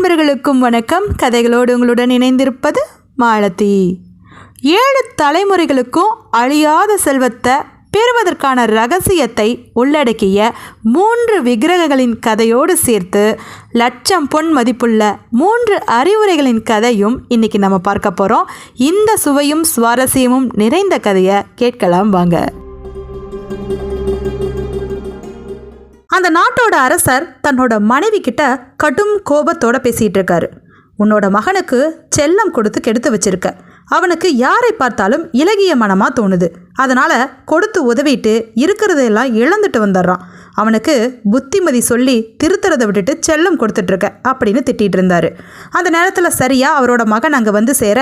நண்பர்களுக்கும் வணக்கம். கதைகளோடு உங்களுடன் இணைந்திருப்பது மாலதி. ஏழு தலைமுறைகளுக்கும் அழியாத செல்வத்தை பெறுவதற்கான ரகசியத்தை உள்ளடக்கிய மூன்று விக்கிரகங்களின் கதையோடு சேர்த்து லட்சம் பொன் மதிப்புள்ள மூன்று அறிவுரைகளின் கதையும் இன்னைக்கு நம்ம பார்க்க போகிறோம் இந்த சுவையும் சுவாரஸ்யமும் நிறைந்த கதையை கேட்கலாம் வாங்க. அந்த நாட்டோட அரசர் தன்னோட மனைவி கிட்ட கடும் கோபத்தோட பேசிகிட்டு இருக்காரு உன்னோட மகனுக்கு செல்லம் கொடுத்து கெடுத்து வச்சிருக்க. அவனுக்கு யாரை பார்த்தாலும் இலகிய மனமாக தோணுது. அதனால் கொடுத்து உதவிட்டு இருக்கிறதையெல்லாம் இழந்துட்டு வந்துடுறான் அவனுக்கு புத்திமதி சொல்லி திருத்துறதை விட்டுட்டு செல்லம் கொடுத்துட்ருக்க அப்படின்னு திட்டிகிட்டு இருந்தாரு அந்த நேரத்தில் சரியாக அவரோட மகன் அங்கே வந்து சேர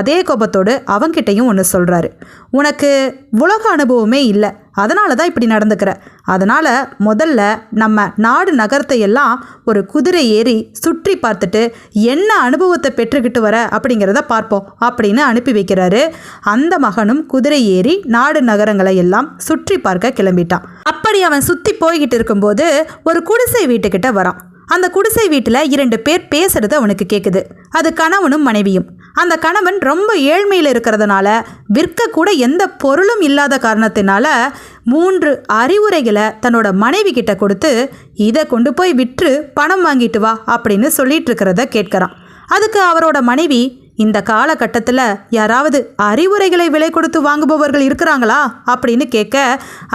அதே கோபத்தோடு அவங்கிட்டையும் ஒன்று சொல்கிறாரு உனக்கு உலக அனுபவமே இல்லை. அதனால தான் இப்படி நடந்துக்கிற. அதனால் முதல்ல நம்ம நாடு நகரத்தை எல்லாம் ஒரு குதிரை ஏறி சுற்றி பார்த்துட்டு என்ன அனுபவத்தை பெற்றுக்கிட்டு வர அப்படிங்கிறத பார்ப்போம் அப்படின்னு அனுப்பி வைக்கிறாரு. அந்த மகனும் குதிரை ஏறி நாடு நகரங்களை எல்லாம் சுற்றி பார்க்க கிளம்பிட்டான். அப்படி அவன் சுற்றி போய்கிட்டு இருக்கும்போது ஒரு குடிசை வீட்டுக்கிட்ட வரான். அந்த குடிசை வீட்டில் இரண்டு பேர் பேசுறது அவனுக்கு கேட்குது அது கணவனும் மனைவியும். அந்த கணவன் ரொம்ப ஏழ்மையில் இருக்கிறதுனால விற்கக்கூட எந்த பொருளும் இல்லாத காரணத்தினால மூன்று அறிவுரைகளை தன்னோட மனைவி கிட்ட கொடுத்து இதை கொண்டு போய் விற்று பணம் வாங்கிட்டு வா அப்படின்னு சொல்லிட்டு இருக்கிறத கேட்குறான். அதுக்கு அவரோட மனைவி இந்த காலகட்டத்தில் யாராவது அறிவுரைகளை விலை கொடுத்து வாங்குபவர்கள் இருக்கிறாங்களா அப்படின்னு கேட்க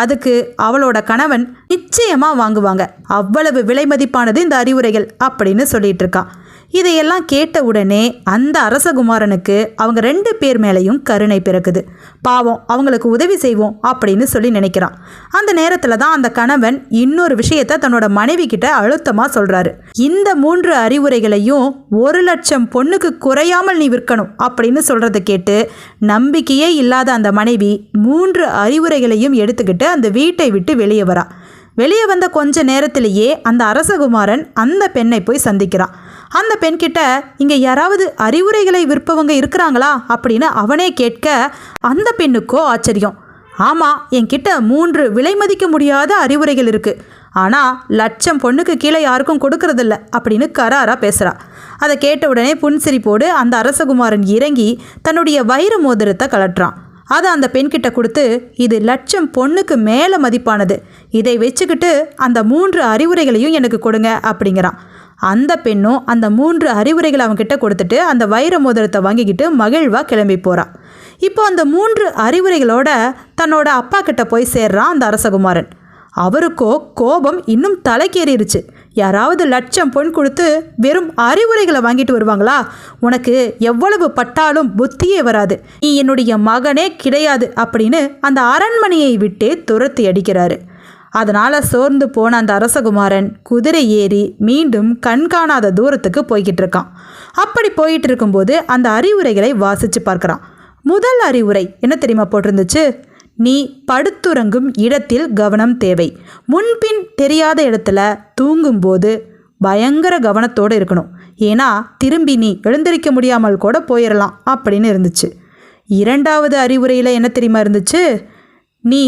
அதுக்கு அவளோட கணவன் நிச்சயமாக வாங்குவாங்க. அவ்வளவு விலை மதிப்பானது இந்த அறிவுரைகள் அப்படின்னு சொல்லிட்டு இருக்கான். இதையெல்லாம் கேட்ட உடனே அந்த அரசகுமாரனுக்கு அவங்க ரெண்டு பேர் மேலேயும் கருணை பிறக்குது. பாவம் அவங்களுக்கு உதவி செய்வோம் அப்படின்னு சொல்லி நினைக்கிறான். அந்த நேரத்தில் தான் அந்த கணவன் இன்னொரு விஷயத்த தன்னோட மனைவி கிட்ட அழுத்தமாக சொல்கிறாரு இந்த மூன்று அறிவுரைகளையும் ஒரு லட்சம் பொண்ணுக்கு குறையாமல் நீ விற்கணும் அப்படின்னு சொல்கிறத கேட்டு நம்பிக்கையே இல்லாத அந்த மனைவி மூன்று அறிவுரைகளையும் எடுத்துக்கிட்டு அந்த வீட்டை விட்டு வெளியே வரா. வெளியே வந்த கொஞ்ச நேரத்திலேயே அந்த அரசகுமாரன் அந்த பெண்ணை போய் சந்திக்கிறான். அந்த பெண்கிட்ட இங்கே யாராவது அறிவுரைகளை விற்பவங்க இருக்கிறாங்களா? அப்படின்னு அவனே கேட்க அந்த பெண்ணுக்கோ ஆச்சரியம். ஆமாம் என்கிட்ட மூன்று விலை மதிக்க முடியாத அறிவுரைகள் இருக்குது ஆனால் லட்சம் பொண்ணுக்கு கீழே யாருக்கும் கொடுக்கறதில்ல அப்படின்னு கராராக பேசுகிறா அதை கேட்ட உடனே புன்சிரிப்போடு அந்த அரசகுமாரன் இறங்கி தன்னுடைய வைர மோதிரத்தை கலட்டுறான் அதை அந்த பெண்கிட்ட கொடுத்து இது லட்சம் பொண்ணுக்கு மேலே மதிப்பானது. இதை வச்சுக்கிட்டு அந்த மூன்று அறிவுரைகளையும் எனக்கு கொடுங்க அப்படிங்கிறான். அந்த பெண்ணும் அந்த மூன்று அறிவுரைகளை அவன்கிட்ட கொடுத்துட்டு அந்த வைர மோதிரத்தை வாங்கிக்கிட்டு மகிழ்வாக கிளம்பி போகிறான் இப்போ அந்த மூன்று அறிவுரைகளோட தன்னோட அப்பா கிட்ட போய் சேர்றான் அந்த அரசகுமாரன். அவருக்கோ கோபம் இன்னும் தலைக்கேறிடுச்சு யாராவது லட்சம் பொன் கொடுத்து வெறும் அறிவுரைகளை வாங்கிட்டு வருவாங்களா? உனக்கு எவ்வளவு பட்டாலும் புத்தியே வராது. நீ என்னுடைய மகனே கிடையாது அப்படின்னு அந்த அரண்மனையை விட்டே துரத்தி அடிக்கிறாரு. அதனால் சோர்ந்து போன அந்த அரசகுமாரன் குதிரை ஏறி மீண்டும் கண்காணாத தூரத்துக்கு போய்கிட்டு இருக்கான். அப்படி போயிட்டு இருக்கும்போது அந்த அறிவுரைகளை வாசித்து பார்க்குறான். முதல் அறிவுரை என்ன தெரியுமா போட்டிருந்துச்சு? நீ படுத்துறங்கும் இடத்தில் கவனம் தேவை. முன்பின் தெரியாத இடத்துல தூங்கும்போது பயங்கர கவனத்தோடு இருக்கணும். ஏன்னா திரும்பி நீ எழுந்திருக்க முடியாமல் கூட போயிடலாம் அப்படின்னு இருந்துச்சு. இரண்டாவது அறிவுரையில் என்ன தெரியுமா இருந்துச்சு? நீ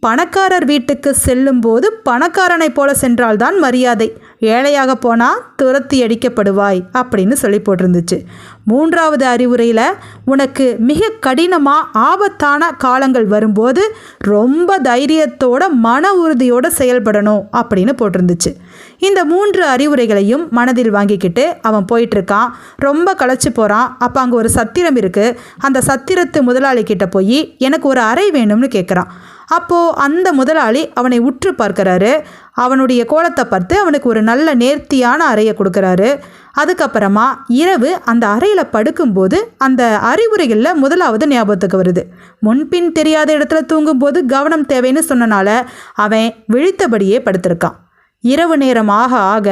பணக்காரர் வீட்டுக்கு செல்லும்போது பணக்காரனைப் போல சென்றால்தான் மரியாதை. ஏழையாக போனால் துரத்தி அடிக்கப்படுவாய் அப்படின்னு சொல்லி போட்டிருந்துச்சு. மூன்றாவது அறிவுரையில் உனக்கு மிக கடினமாக ஆபத்தான காலங்கள் வரும்போது ரொம்ப தைரியத்தோட மன உறுதியோடு செயல்படணும் அப்படின்னு போட்டிருந்துச்சு. இந்த மூன்று அறிவுரைகளையும் மனதில் வாங்கிக்கிட்டு அவன் போயிட்டுருக்கான். ரொம்ப களைச்சி போகிறான் அப்போ அங்கே ஒரு சத்திரம் இருக்குது அந்த சத்திரத்து முதலாளி கிட்ட போய் எனக்கு ஒரு அறை வேணும்னு கேட்குறான் அப்போது அந்த முதலாளி அவனை உற்று பார்க்குறாரு. அவனுடைய கோலத்தை பார்த்து அவனுக்கு ஒரு நல்ல நேர்த்தியான அறையை கொடுக்குறாரு. அதுக்கப்புறமா இரவு அந்த அறையில் படுக்கும்போது அந்த அறிவுரைகளில் முதலாவது ஞாபகத்துக்கு வருது. முன்பின் தெரியாத இடத்துல தூங்கும்போது கவனம் தேவைன்னு சொன்னனால அவன் விழித்தபடியே படுத்திருக்கான். இரவு நேரம் ஆக ஆக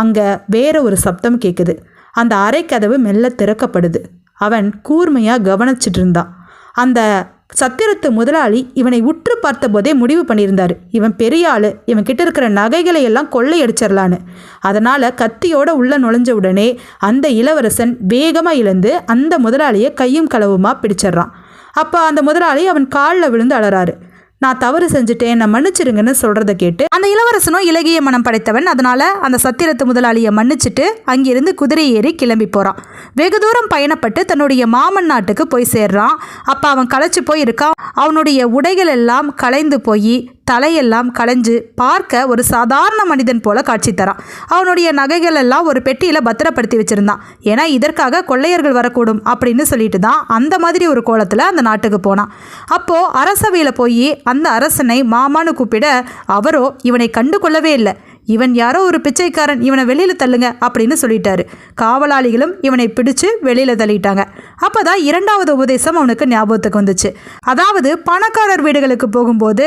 அங்கே வேற ஒரு சப்தம் கேட்குது அந்த அறைக்கதவு மெல்ல திறக்கப்படுது. அவன் கூர்மையாக கவனிச்சிட்டு இருந்தான். அந்த சத்திரத்து முதலாளி இவனை உற்று பார்த்தபோதே முடிவு பண்ணியிருந்தார். இவன் பெரிய ஆள் இவன் கிட்ட இருக்கிற நகைகளை எல்லாம் கொள்ளையடிச்சிடலான்னு அதனால் கத்தியோட உள்ள நுழைஞ்ச உடனே அந்த இளவரசன் வேகமாக இழந்து அந்த முதலாளியை கையும் களவுமாக பிடிச்சிடுறான். அப்போ அந்த முதலாளி அவன் காலில் விழுந்து அலறாரு. நான் தவறு செஞ்சுட்டேன் என்னை மன்னிச்சிருங்கன்னு சொல்கிறத கேட்டு அந்த இளவரசனும் இலகிய மனம் படைத்தவன். அதனால அந்த சத்திரத்து முதலாளியை மன்னிச்சிட்டு அங்கிருந்து குதிரை ஏறி கிளம்பி போறான். வெகு தூரம் பயணப்பட்டு தன்னுடைய மாமன் நாட்டுக்கு போய் சேர்றான். அப்ப அவன் களைச்சு போய் இருக்கான் அவனுடைய உடைகள் எல்லாம் களைந்து போய் தலையெல்லாம் களைஞ்சு பார்க்க ஒரு சாதாரண மனிதன் போல காட்சி தரான் அவனுடைய நகைகள் எல்லாம் ஒரு பெட்டியில் பத்திரப்படுத்தி வச்சிருந்தான் ஏன்னா இதற்காக கொள்ளையர்கள் வரக்கூடும் அப்படின்னு சொல்லிட்டு தான் அந்த மாதிரி ஒரு கோலத்தில் அந்த நாட்டுக்கு போனான் அப்போது அரசவையில் போய் அந்த அரசனை மாமான்னு கூப்பிட அவரோ இவனை கண்டு கொள்ளவே இல்லை. இவன் யாரோ ஒரு பிச்சைக்காரன் இவனை வெளியில் தள்ளுங்க அப்படின்னு சொல்லிட்டாரு. காவலாளிகளும் இவனை பிடிச்சு வெளியில் தள்ளிட்டாங்க. அப்போ தான் இரண்டாவது உபதேசம் அவனுக்கு ஞாபகத்துக்கு வந்துச்சு. அதாவது பணக்காரர் வீடுகளுக்கு போகும்போது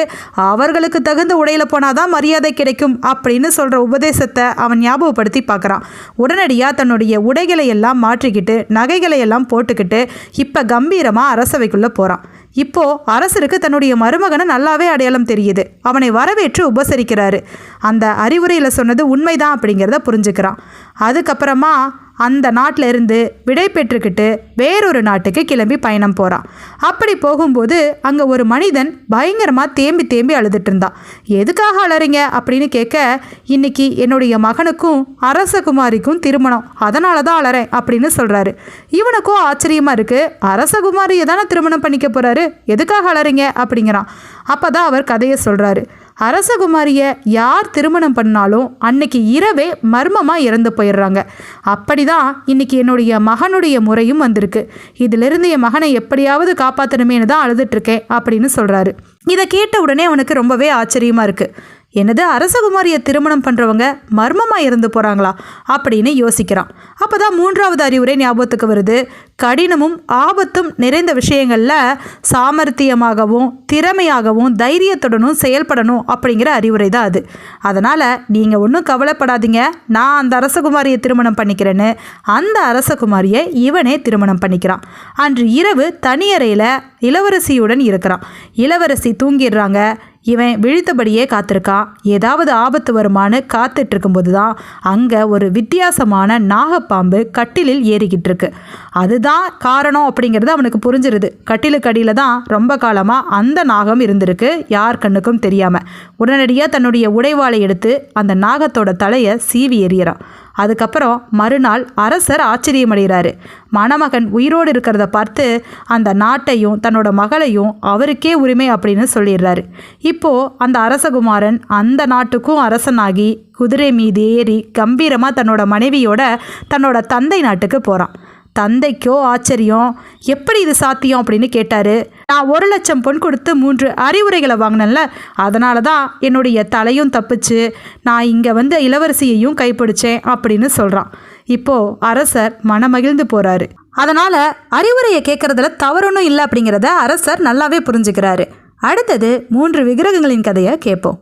அவர்களுக்கு தகுந்த உடையில போனாதான் மரியாதை கிடைக்கும் அப்படின்னு சொல்கிற உபதேசத்தை அவன் ஞாபகப்படுத்தி பார்க்குறான். உடனடியாக தன்னுடைய உடைகளை எல்லாம் மாற்றிக்கிட்டு நகைகளை எல்லாம் போட்டுக்கிட்டு இப்போ கம்பீரமாக அரசவைக்குள்ளே போகிறான் இப்போ அரசருக்கு தன்னுடைய மருமகனை நல்லாவே அடையாளம் தெரியுது. அவனை வரவேற்று உபசரிக்கிறாரு. அந்த அறிவுரையில் சொன்னது உண்மைதான் அப்படிங்கிறத புரிஞ்சுக்கிறான். அதுக்கப்புறமா அந்த நாட்டில் இருந்து விடை பெற்றுக்கிட்டு வேறொரு நாட்டுக்கு கிளம்பி பயணம் போகிறான் அப்படி போகும்போது அங்கே ஒரு மனிதன் பயங்கரமாக தேம்பி தேம்பி அழுதுட்டு இருந்தான் எதுக்காக அழறீங்க அப்படின்னு கேட்க இன்னைக்கு என்னுடைய மகனுக்கும் அரசகுமாரிக்கும் திருமணம். அதனால தான் அழறேன் அப்படின்னு சொல்கிறாரு இவனுக்கும் ஆச்சரியமாக இருக்குது அரசகுமாரியை தானே திருமணம் பண்ணிக்க போகிறாரு எதுக்காக அழறீங்க அப்படிங்கிறான். அப்போ தான் அவர் கதையை சொல்கிறாரு அரசகுமாரியை யார் திருமணம் பண்ணாலும் அன்னைக்கு இரவே மர்மமாக இறந்து போயிடுறாங்க. அப்படி தான் இன்னைக்கு என்னுடைய மகனுடைய முறையும் வந்திருக்கு. இதிலிருந்து என் மகனை எப்படியாவது காப்பாற்றணுமேனு தான் அழுதுட்ருக்கேன் அப்படின்னு சொல்கிறாரு இதை கேட்ட உடனே அவனுக்கு ரொம்பவே ஆச்சரியமாக இருக்குது என்னது அரசகுமாரியை திருமணம் பண்ணுறவங்க மர்மமாக இருந்து போகிறாங்களா அப்படின்னு யோசிக்கிறான். அப்போ தான் மூன்றாவது அறிவுரை ஞாபகத்துக்கு வருது. கடினமும் ஆபத்தும் நிறைந்த விஷயங்களில் சாமர்த்தியமாகவும் திறமையாகவும் தைரியத்துடனும் செயல்படணும் அப்படிங்கிற அறிவுரை தான் அது. அதனால் நீங்கள் ஒன்றும் கவலைப்படாதீங்க. நான் அந்த அரசகுமாரியை திருமணம் பண்ணிக்கிறேன்னு அந்த அரசகுமாரியை இவனே திருமணம் பண்ணிக்கிறான். அன்று இரவு தனியறையில் இளவரசியுடன் இருக்கிறான். இளவரசி தூங்கிடுறாங்க. இவன் விழித்தபடியே காத்திருக்கான் ஏதாவது ஆபத்து வருமானு காத்துட்டு இருக்கும்போது தான் அங்கே ஒரு வித்தியாசமான நாகப்பாம்பு கட்டிலில் ஏறிக்கிட்டு இருக்கு அதுதான் காரணம் அப்படிங்கிறது அவனுக்கு புரிஞ்சிருது. கட்டிலுக்கு அடியில் தான் ரொம்ப காலமாக அந்த நாகம் இருந்திருக்கு யார் கண்ணுக்கும் தெரியாமல் உடனடியாக தன்னுடைய உடைவாளை எடுத்து அந்த நாகத்தோட தலையை சீவி எறியறான் அதுக்கப்புறம் மறுநாள் அரசர் ஆச்சரியமடைகிறாரு. மணமகன் உயிரோடு இருக்கிறத பார்த்து அந்த நாட்டையும் தன்னோட மகளையும் அவருக்கே உரிமை அப்படின்னு சொல்லிடுறாரு. இப்போது அந்த அரசகுமாரன் அந்த நாட்டுக்கும் அரசனாகி குதிரை மீது ஏறி கம்பீரமாக தன்னோட மனைவியோட தன்னோட தந்தை நாட்டுக்கு போகிறான் தந்தைக்கோ ஆச்சரியம்? எப்படி இது சாத்தியம் அப்படின்னு கேட்டாரு. நான் ஒரு லட்சம் பொன் கொடுத்து மூன்று அறிவுரைகளை வாங்கினேன்ல அதனால தான் என்னுடைய தலையும் தப்பிச்சு. நான் இங்கே வந்து இளவரசியையும் கைப்பிடிச்சேன் அப்படின்னு சொல்கிறான் இப்போது அரசர் மனமகிழ்ந்து போகிறாரு அதனால் அறிவுரையை கேட்குறதுல தவறொன்றும் இல்லை அப்படிங்கிறத அரசர் நல்லாவே புரிஞ்சுக்கிறாரு. அடுத்தது மூன்று விக்கிரகங்களின் கதையை கேட்போம்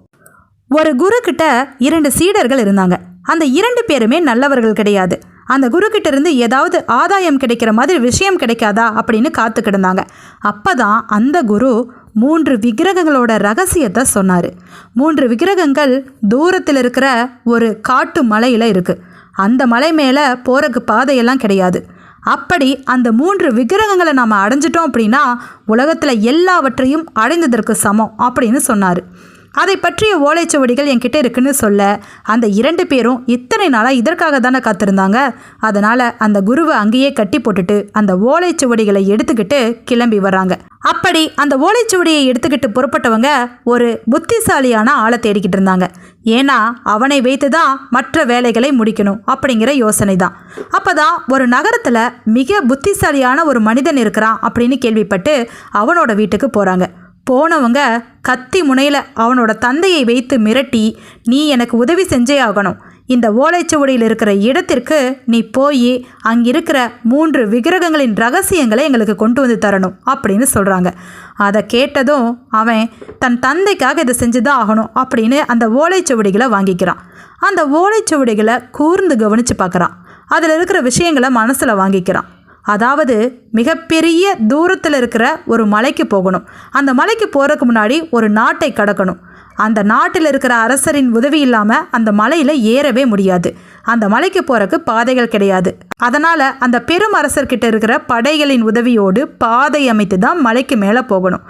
ஒரு குரு கிட்ட இரண்டு சீடர்கள் இருந்தாங்க. அந்த இரண்டு பேருமே நல்லவர்கள் கிடையாது. அந்த குரு கிட்ட இருந்து ஏதாவது ஆதாயம் கிடைக்கிற மாதிரி விஷயம் கிடைக்காதா அப்படின்னு காத்து கிடந்தாங்க. அப்பதான் அந்த குரு மூன்று விக்கிரகங்களோட ரகசியத்தை சொன்னார். மூன்று விக்கிரகங்கள் தூரத்தில் இருக்கிற ஒரு காட்டு மலையில் இருக்கு. அந்த மலை மேலே போறக்கு பாதையெல்லாம் கிடையாது. அப்படி அந்த மூன்று விக்கிரகங்களை நாம் அடைஞ்சிட்டோம் அப்படின்னா உலகத்தில் எல்லாவற்றையும் அடைந்ததற்கு சமம் அப்படின்னு சொன்னார். அதை பற்றிய ஓலைச்சுவடிகள் என்கிட்ட இருக்குன்னு சொல்ல அந்த இரண்டு பேரும் இத்தனை நாளாக இதற்காக தானே காத்திருந்தாங்க? அதனால் அந்த குருவை அங்கேயே கட்டி போட்டுட்டு அந்த ஓலைச்சுவடிகளை எடுத்துக்கிட்டு கிளம்பி வர்றாங்க. அப்படி அந்த ஓலைச்சுவடியை எடுத்துக்கிட்டு புறப்பட்டவங்க ஒரு புத்திசாலியான ஆளை தேடிக்கிட்டு இருந்தாங்க. ஏன்னா அவனை வைத்து தான் மற்ற வேலைகளை முடிக்கணும் அப்படிங்கிற யோசனை தான் அப்போ தான் ஒரு நகரத்தில் மிக புத்திசாலியான ஒரு மனிதன் இருக்கிறான் அப்படின்னு கேள்விப்பட்டு அவனோட வீட்டுக்கு போகிறாங்க போனவங்க கத்தி முனையில் அவனோட தந்தையை வைத்து மிரட்டி நீ எனக்கு உதவி செஞ்சே ஆகணும் இந்த ஓலைச்சுவடியில் இருக்கிற இடத்திற்கு நீ போய் அங்கிருக்கிற மூன்று விக்கிரகங்களின் ரகசியங்களை எங்களுக்கு கொண்டு வந்து தரணும் அப்படின்னு சொல்கிறாங்க அதை கேட்டதும் அவன் தன் தந்தைக்காக இதை செஞ்சு தான் ஆகணும் அப்படின்னு அந்த ஓலைச்சுவடிகளை வாங்கிக்கிறான். அந்த ஓலைச்சுவடிகளை கூர்ந்து கவனித்து பார்க்குறான். அதில் இருக்கிற விஷயங்களை மனசில் வாங்கிக்கிறான். அதாவது மிகப்பெரிய தூரத்தில் இருக்கிற ஒரு மலைக்கு போகணும். அந்த மலைக்கு போகிறதுக்கு முன்னாடி ஒரு நாட்டை கடக்கணும். அந்த நாட்டில் இருக்கிற அரசரின் உதவி இல்லாமல் அந்த மலையில் ஏறவே முடியாது. அந்த மலைக்கு போகிறக்கு பாதைகள் கிடையாது. அதனால் அந்த பெரும் அரசர்கிட்ட இருக்கிற படைகளின் உதவியோடு பாதை அமைத்து தான் மலைக்கு மேலே போகணும்.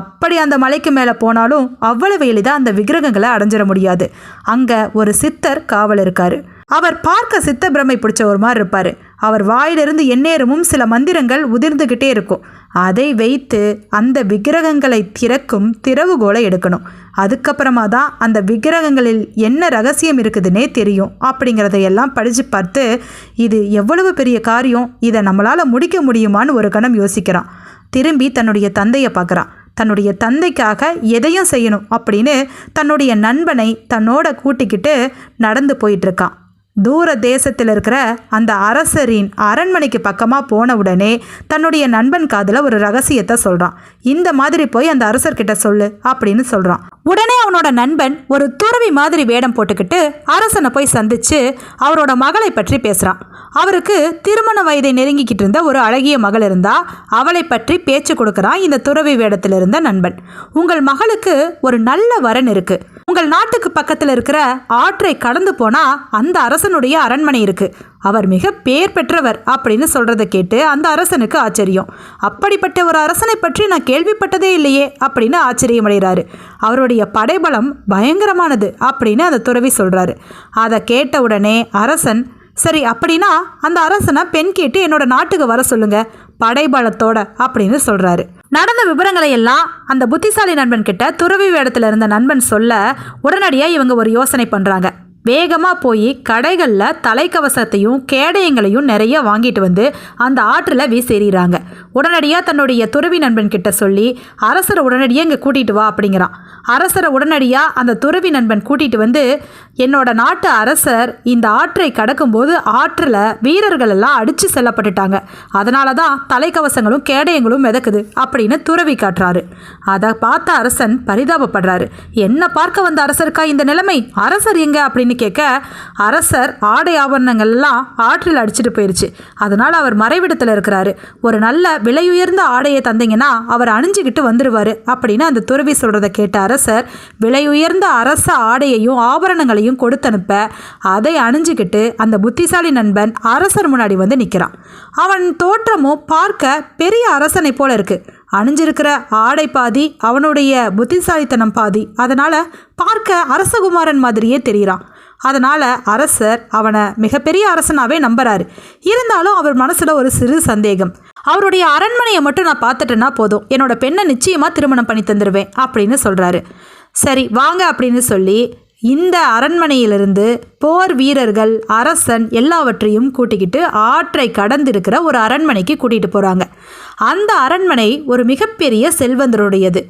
அப்படி அந்த மலைக்கு மேலே போனாலும் அவ்வளவு எளிதாக அந்த விக்கிரகங்களை அடைஞ்சிட முடியாது. அங்கே ஒரு சித்தர் காவல் இருக்கார். அவர் பார்க்க சித்த பிரமை பிடிச்ச ஒரு மாதிரி இருப்பார். அவர் வாயிலிருந்து எந்நேரமும் சில மந்திரங்கள் உதிர்ந்துக்கிட்டே இருக்கும். அதை வைத்து அந்த விக்கிரகங்களை திறக்கும் திறவுகோலை எடுக்கணும். அதுக்கப்புறமா தான் அந்த விக்கிரகங்களில் என்ன ரகசியம் இருக்குதுன்னே தெரியும். அப்படிங்கிறதையெல்லாம் படித்து பார்த்து இது எவ்வளவு பெரிய காரியம் இதை நம்மளால் முடிக்க முடியுமான்னு ஒரு கணம் யோசிக்கிறான். திரும்பி தன்னுடைய தந்தையை பார்க்குறான். தன்னுடைய தந்தைக்காக எதையும் செய்யணும் அப்படின்னு தன்னுடைய நண்பனை தன்னோட கூட்டிக்கிட்டு நடந்து போயிட்டுருக்கான் தூர தேசத்தில் இருக்கிற அந்த அரசரின் அரண்மனைக்கு பக்கமாக போன உடனே தன்னுடைய நண்பன் காதில் ஒரு ரகசியத்தை சொல்கிறான் இந்த மாதிரி போய் அந்த அரசர்கிட்ட சொல்லு அப்படின்னு சொல்கிறான் உடனே அவனோட நண்பன் ஒரு துறவி மாதிரி வேடம் போட்டுக்கிட்டு அரசனை போய் சந்திச்சு அவரோட மகளை பற்றி பேசுகிறான் அவருக்கு திருமண வயதை நெருங்கிக்கிட்டு இருந்த ஒரு அழகிய மகள் இருந்தா அவளை பற்றி பேச்சு கொடுக்குறான் இந்த துறவி வேடத்தில் இருந்த நண்பன். உங்கள் மகளுக்கு ஒரு நல்ல வரன் இருக்குது உங்கள் நாட்டுக்கு பக்கத்தில் இருக்கிற ஆற்றை கடந்து போனா அந்த அரசனுடைய அரண்மனை இருக்கு. அவர் மிக பேர் பெற்றவர் அப்படின்னு சொல்றதை கேட்டு அந்த அரசனுக்கு ஆச்சரியம். அப்படிப்பட்ட ஒரு அரசனை பற்றி நான் கேள்விப்பட்டதே இல்லையே அப்படின்னு ஆச்சரியமடைகிறாரு. அவருடைய படைபலம் பயங்கரமானது அப்படின்னு அந்த துறவி சொல்றாரு. அதை கேட்ட உடனே அரசன் சரி அப்படின்னா அந்த அரசனை பெண் கேட்டு என்னோட நாட்டுக்கு வர சொல்லுங்க. படைபலத்தோட அப்படின்னு சொல்றாரு. நடந்த விவரங்களை எல்லாம் அந்த புத்திசாலி நண்பன் கிட்ட துறவி வேடத்தில் இருந்த நண்பன் சொல்ல உடனடியாக இவங்க ஒரு யோசனை பண்ணுறாங்க வேகமாக போய் கடைகளில் தலைக்கவசத்தையும் கேடயங்களையும் நிறைய வாங்கிட்டு வந்து அந்த ஆற்றில் வீசெறிகிறாங்க உடனடியாக தன்னுடைய துறவி நண்பன் கிட்ட சொல்லி அரசரை உடனடியாக இங்கே கூட்டிகிட்டு வா அப்படிங்கிறான். அரசரை உடனடியாக அந்த துறவி நண்பன் கூட்டிகிட்டு வந்து என்னோட நாட்டு அரசர் இந்த ஆற்றை கடக்கும்போது ஆற்றில் வீரர்கள் எல்லாம் அடித்து செல்லப்பட்டுட்டாங்க. அதனால தான் தலைக்கவசங்களும் கேடயங்களும் மிதக்குது அப்படின்னு துறவி காட்டுறாரு. அதை பார்த்த அரசன் பரிதாபப்படுறாரு. என்ன பார்க்க வந்த அரசருக்கா இந்த நிலைமை? அரசர் எங்க? அப்படின்னு கேட்க அரசர் ஆடை ஆபரணங்கள் எல்லாம் ஆற்றில் அடிச்சிட்டு போயிருச்சு. அதனால் அவர் மறைவிடத்தில் இருக்கிறாரு. ஒரு நல்ல விலையுயர்ந்த ஆடையை தந்தீங்கன்னா அவர் அணிஞ்சுக்கிட்டு வந்துடுவார் அப்படின்னு அந்த துறவி சொல்றதை கேட்ட அரசர் விலையுயர்ந்த அரச ஆடையையும் ஆபரணங்களையும் கொடுத்து அனுப்ப அதை அணிஞ்சுக்கிட்டு அந்த புத்திசாலி நண்பன் அரசர் முன்னாடி வந்து நிற்கிறான் அவன் தோற்றமும் பார்க்க பெரிய அரசனை போல இருக்கு. அணிஞ்சிருக்கிற ஆடை பாதி அவனுடைய புத்திசாலித்தனம் பாதி. அதனால் பார்க்க அரசகுமாரன் மாதிரியே தெரிகிறான். அதனால் அரசர் அவனை மிகப்பெரிய அரசனாகவே நம்புறாரு. இருந்தாலும் அவர் மனசில் ஒரு சிறு சந்தேகம். அவருடைய அரண்மனையை மட்டும் நான் பார்த்துட்டேன்னா போதும். என்னோட பெண்ணை நிச்சயமாக திருமணம் பண்ணி தந்துடுவேன் அப்படின்னு சொல்கிறாரு சரி வாங்க அப்படின்னு சொல்லி இந்த அரண்மனையிலிருந்து போர் வீரர்கள் அரசன் எல்லாவற்றையும் கூட்டிக்கிட்டு ஆற்றை கடந்திருக்கிற ஒரு அரண்மனைக்கு கூட்டிகிட்டு போகிறாங்க அந்த அரண்மனை ஒரு மிகப்பெரிய செல்வந்தருடையது.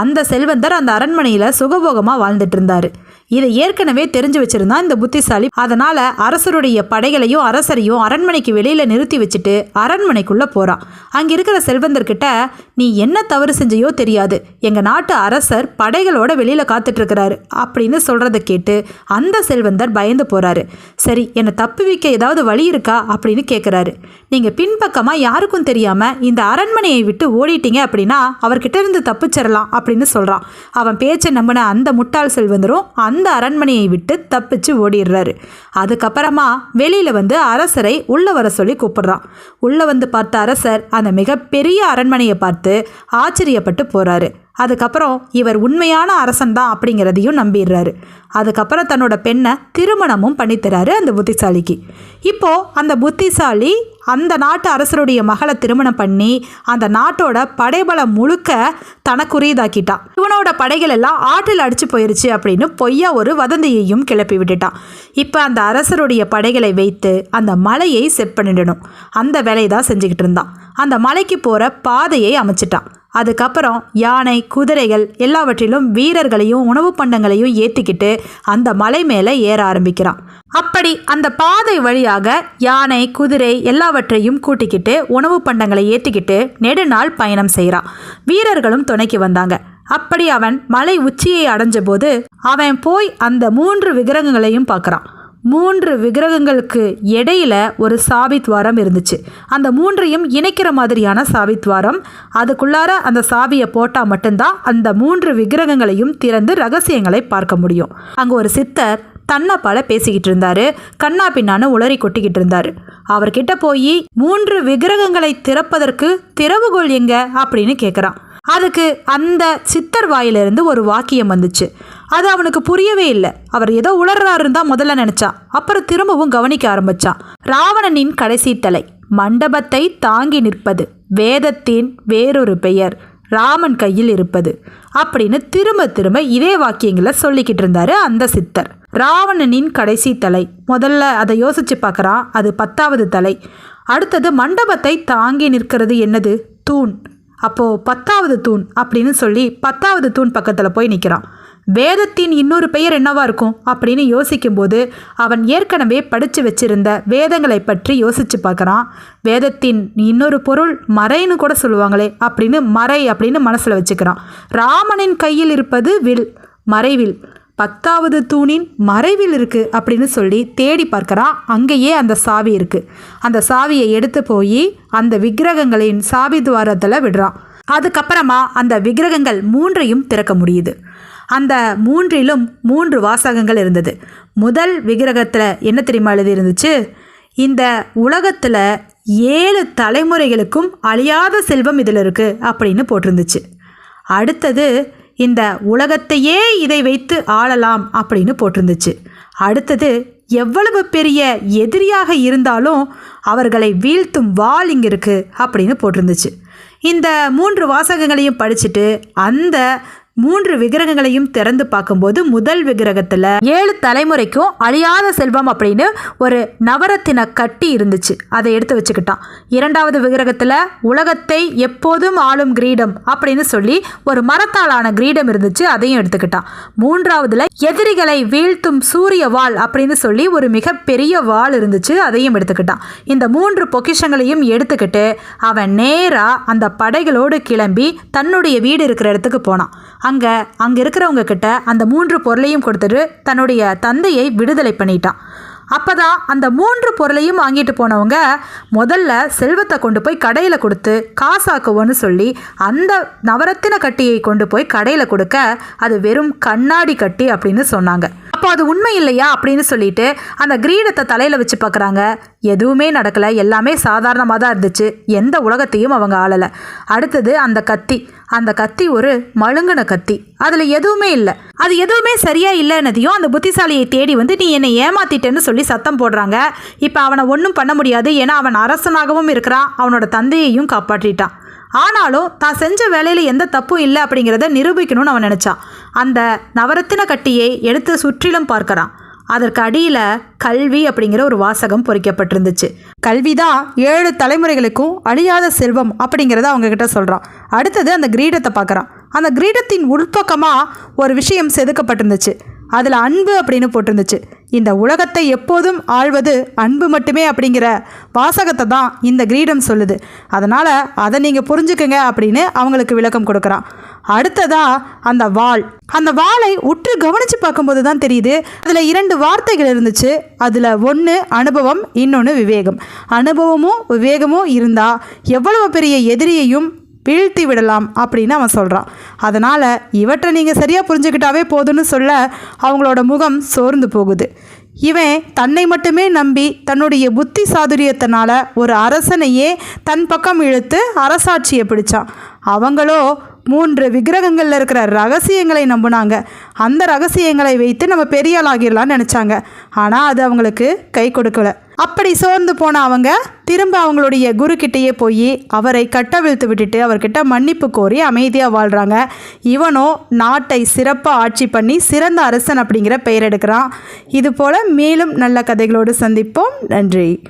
அந்த செல்வந்தர் அந்த அரண்மனையில் சுகபோகமாக வாழ்ந்துட்டு இருந்தார். இதை ஏற்கனவே தெரிஞ்சு வச்சிருந்தான் இந்த புத்திசாலி அதனால அரசருடைய படைகளையும் அரசரையும் அரண்மனைக்கு வெளியில நிறுத்தி வச்சுட்டு அரண்மனைக்குள்ள போறான் அங்க இருக்கிற செல்வந்தர்கிட்ட நீ என்ன தவறு செஞ்சையோ தெரியாது. எங்க நாட்டு அரசர் படைகளோட வெளியில காத்துட்டு இருக்கிறாரு அப்படின்னு சொல்றதை கேட்டு அந்த செல்வந்தர் பயந்து போறாரு. சரி என்னை தப்பு வைக்க ஏதாவது வழி இருக்கா? அப்படின்னு கேட்குறாரு நீங்க பின்பக்கமா யாருக்கும் தெரியாம இந்த அரண்மனையை விட்டு ஓடிட்டீங்க அப்படின்னா அவர்கிட்ட இருந்து தப்பிச்சிடலாம் அப்படின்னு சொல்றான். அவன் பேச்சை நம்பின அந்த முட்டாள் செல்வந்தரும் அந்த அரண்மனையை விட்டு தப்பிச்சு ஓடிடுறாரு. அதுக்கப்புறமா வெளியில் வந்து அரசரை உள்ள வர சொல்லி கூப்பிடுறான். உள்ள வந்து பார்த்த அரசர் அந்த மிகப்பெரிய அரண்மனையை பார்த்து ஆச்சரியப்பட்டு போறாரு. அதுக்கப்புறம் இவர் உண்மையான அரசன் தான் அப்படிங்கிறதையும் நம்பிடுறாரு. அதுக்கப்புறம் தன்னோட பெண்ணை திருமணமும் பண்ணித்தராரு அந்த புத்திசாலிக்கு. இப்போது அந்த புத்திசாலி அந்த நாட்டு அரசருடைய மகளை திருமணம் பண்ணி அந்த நாட்டோட படைபலம் முழுக்க தனக்குரியதாக்கிட்டான். இவனோட படைகள் எல்லாம் ஆற்றில் அடிச்சு போயிருச்சு அப்படின்னு பொய்யா ஒரு வதந்தியையும் கிளப்பி விட்டுட்டான். இப்போ அந்த அரசருடைய படைகளை வைத்து அந்த மலையை செட் பண்ணிடணும். அந்த வேலையை தான் செஞ்சுக்கிட்டு இருந்தான். அந்த மலைக்கு போகிற பாதையை அமைச்சிட்டான். அதுக்கப்புறம் யானை குதிரைகள் எல்லாவற்றிலும் வீரர்களையும் உணவு பண்டங்களையும் ஏற்றிக்கிட்டு அந்த மலை மேலே ஏற ஆரம்பிக்கிறான். அப்படி அந்த பாதை வழியாக யானை குதிரை எல்லாவற்றையும் கூட்டிக்கிட்டு உணவு பண்டங்களை ஏற்றிக்கிட்டு நெடுநாள் பயணம் செய்கிறான். வீரர்களும் துணைக்கு வந்தாங்க. அப்படி அவன் மலை உச்சியை அடைஞ்ச போது அவன் போய் அந்த மூன்று விக்கிரகங்களையும் பார்க்குறான். மூன்று விக்கிரகங்களுக்கு இடையில ஒரு சாவித்வாரம் இருந்துச்சு. அந்த மூன்றையும் இணைக்கிற மாதிரியான சாவித்வாரம் அதுக்குள்ளார அந்த சாவியை போட்டால் மட்டும்தான் அந்த மூன்று விக்கிரகங்களையும் திறந்து ரகசியங்களை பார்க்க முடியும். அங்கே ஒரு சித்தர் தன்னப்பால பேசிக்கிட்டு இருந்தாரு. கண்ணா பின்னான்னு உளறி கொட்டிக்கிட்டு இருந்தாரு. அவர்கிட்ட போய் மூன்று விக்கிரகங்களை திறப்பதற்கு திறவுகோள் எங்க? அப்படின்னு கேட்குறான் அதுக்கு அந்த சித்தர் வாயிலிருந்து ஒரு வாக்கியம் வந்துச்சு. அது அவனுக்கு புரியவே இல்லை. அவர் ஏதோ உளர்றாருன்னு தான் முதல்ல நினைச்சான் அப்புறம் திரும்பவும் கவனிக்க ஆரம்பிச்சான் ராவணனின் கடைசி தலை. மண்டபத்தை தாங்கி நிற்பது. வேதத்தின் வேறொரு பெயர். ராமன் கையில் இருப்பது. அப்படின்னு திரும்ப திரும்ப இதே வாக்கியங்களை சொல்லிக்கிட்டு இருந்தாரு அந்த சித்தர். ராவணனின் கடைசி தலை. முதல்ல அதை யோசிச்சு பார்க்குறான். அது பத்தாவது தலை. அடுத்தது மண்டபத்தை தாங்கி நிற்கிறது என்னது? தூண். அப்போது பத்தாவது தூண் அப்படின்னு சொல்லி பத்தாவது தூண் பக்கத்தில் போய் நிற்கிறான் வேதத்தின் இன்னொரு பெயர் என்னவா இருக்கும் அப்படின்னு யோசிக்கும்போது அவன் ஏற்கனவே படித்து வச்சிருந்த வேதங்களை பற்றி யோசிச்சு பார்க்குறான். வேதத்தின் இன்னொரு பொருள் மறைன்னு கூட சொல்லுவாங்களே அப்படின்னு மறை அப்படின்னு மனசில் வச்சுக்கிறான். ராமனின் கையில் இருப்பது வில் மறைவில். பத்தாவது தூணின் மறைவில் இருக்குது அப்படின்னு சொல்லி தேடி பார்க்குறான். அங்கேயே அந்த சாவி இருக்குது அந்த சாவியை எடுத்து போய் அந்த விக்கிரகங்களின் சாவி துவாரத்தில் விடுறான். அதுக்கப்புறமா அந்த விக்கிரகங்கள் மூன்றையும் திறக்க முடியுது. அந்த மூன்றிலும் மூன்று வாசகங்கள் இருந்தது. முதல் விக்கிரகத்தில் என்ன தெரியுமா எழுதி இருந்துச்சு இந்த உலகத்தில் ஏழு தலைமுறைகளுக்கும் அழியாத செல்வம் இதில் இருக்குது அப்படின்னு போட்டிருந்துச்சு. அடுத்தது இந்த உலகத்தையே இதை வைத்து ஆளலாம் அப்படின்னு போட்டிருந்துச்சு. அடுத்தது எவ்வளவு பெரிய எதிரியாக இருந்தாலும் அவர்களை வீழ்த்தும் வால் இங்கே இருக்குது அப்படின்னு போட்டிருந்துச்சு. இந்த மூன்று வாசகங்களையும் படிச்சுட்டு அந்த மூன்று விக்கிரகங்களையும் திறந்து பார்க்கும்போது முதல் விக்கிரகத்தில் ஏழு தலைமுறைக்கும் அழியாத செல்வம் அப்படின்னு ஒரு நவரத்தின கட்டி இருந்துச்சு. அதை எடுத்து வச்சுக்கிட்டான். இரண்டாவது விக்கிரகத்தில் உலகத்தை எப்போதும் ஆளும் கிரீடம் அப்படின்னு சொல்லி ஒரு மரத்தாலான கிரீடம் இருந்துச்சு. அதையும் எடுத்துக்கிட்டான். மூன்றாவதுல எதிரிகளை வீழ்த்தும் சூரிய வாள் அப்படின்னு சொல்லி ஒரு மிகப்பெரிய வாள் இருந்துச்சு. அதையும் எடுத்துக்கிட்டான். இந்த மூன்று பொக்கிஷங்களையும் எடுத்துக்கிட்டு அவன் நேராக அந்த படைகளோடு கிளம்பி தன்னுடைய வீடு இருக்கிற இடத்துக்கு போனான். அங்கே அங்கே இருக்கிறவங்க கிட்ட அந்த மூன்று பொருளையும் கொடுத்துட்டு தன்னுடைய தந்தையை விடுதலை பண்ணிட்டான். அப்போதான் அந்த மூன்று பொருளையும் வாங்கிட்டு போனவங்க முதல்ல செல்வத்தை கொண்டு போய் கடையில் கொடுத்து காசாக்குவோன்னு சொல்லி அந்த நவரத்தின கட்டியை கொண்டு போய் கடையில் கொடுக்க அது வெறும் கண்ணாடி கட்டி அப்படின்னு சொன்னாங்க. அப்போ அது உண்மை இல்லையா அப்படின்னு சொல்லிட்டு அந்த கிரீடத்தை தலையில் வச்சு பார்க்குறாங்க எதுவுமே நடக்கலை. எல்லாமே சாதாரணமாக தான் இருந்துச்சு. எந்த உலகத்தையும் அவங்க ஆளலை. அடுத்தது அந்த கத்தி. அந்த கத்தி ஒரு மழுங்கின கத்தி. அதில் எதுவுமே இல்லை. அது எதுவுமே சரியா இல்லைன்னதையும் அந்த புத்திசாலியை தேடி வந்து நீ என்னை ஏமாத்திட்டேன்னு சொல்லி சத்தம் போடுறாங்க. இப்போ அவனை ஒன்றும் பண்ண முடியாது. ஏன்னா அவன் அரசனாகவும் இருக்கிறான். அவனோட தந்தையையும் காப்பாற்றிட்டான். ஆனாலும் தான் செஞ்ச வேலையில் எந்த தப்பும் இல்லை அப்படிங்கிறத நிரூபிக்கணும்னு அவன் நினச்சான். அந்த நவரத்தின கட்டியை எடுத்து சுற்றிலும் பார்க்கறான். அதற்கு அடியில் கல்வி அப்படிங்கிற ஒரு வாசகம் பொறிக்கப்பட்டிருந்துச்சு. கல்வி தான் ஏழு தலைமுறைகளுக்கும் அழியாத செல்வம் அப்படிங்கிறத அவங்கக்கிட்ட சொல்கிறான் அடுத்தது அந்த கிரீடத்தை பார்க்குறான். அந்த கிரீடத்தின் உள்பக்கமாக ஒரு விஷயம் செதுக்கப்பட்டிருந்துச்சு. அதில் அன்பு அப்படின்னு போட்டிருந்துச்சு. இந்த உலகத்தை எப்போதும் ஆள்வது அன்பு மட்டுமே அப்படிங்கிற வாசகத்தை தான் இந்த கிரீடம் சொல்லுது. அதனால் அதை நீங்கள் புரிஞ்சுக்குங்க அப்படின்னு அவங்களுக்கு விளக்கம் கொடுக்குறான். அடுத்ததாக அந்த வாள். அந்த வாளை உற்று கவனித்து பார்க்கும்போது தான் தெரியுது அதில் இரண்டு வார்த்தைகள் இருந்துச்சு. அதில் ஒன்று அனுபவம் இன்னொன்று விவேகம். அனுபவமும் விவேகமும் இருந்தால் எவ்வளவு பெரிய எதிரியையும் வீழ்த்தி விடலாம் அப்படின்னு அவன் சொல்கிறான் அதனால் இவற்றை நீங்கள் சரியாக புரிஞ்சுக்கிட்டாவே போதும்னு சொல்ல அவங்களோட முகம் சோர்ந்து போகுது. இவன் தன்னை மட்டுமே நம்பி தன்னுடைய புத்தி சாதுரியத்தினால ஒரு அரசனையே தன் பக்கம் இழுத்து அரசாட்சியை பிடிச்சான். அவங்களோ மூன்று விக்கிரகங்களில் இருக்கிற ரகசியங்களை நம்பினாங்க. அந்த ரகசியங்களை வைத்து நம்ம பெரிய ஆளாகிடலாம்னு நினச்சாங்க. ஆனால் அது அவங்களுக்கு கை கொடுக்கல. அப்படி சோர்ந்து போன அவங்க திரும்ப அவங்களுடைய குருக்கிட்டேயே போய் அவரை கட்டவிழ்த்து விட்டுட்டு அவர்கிட்ட மன்னிப்பு கோரி அமைதியாக வாழ்கிறாங்க இவனோ நாட்டை சிறப்பாக ஆட்சி பண்ணி சிறந்த அரசன் அப்படிங்கிற பெயர் எடுக்கிறான். இதுபோல் மேலும் நல்ல கதைகளோடு சந்திப்போம். நன்றி.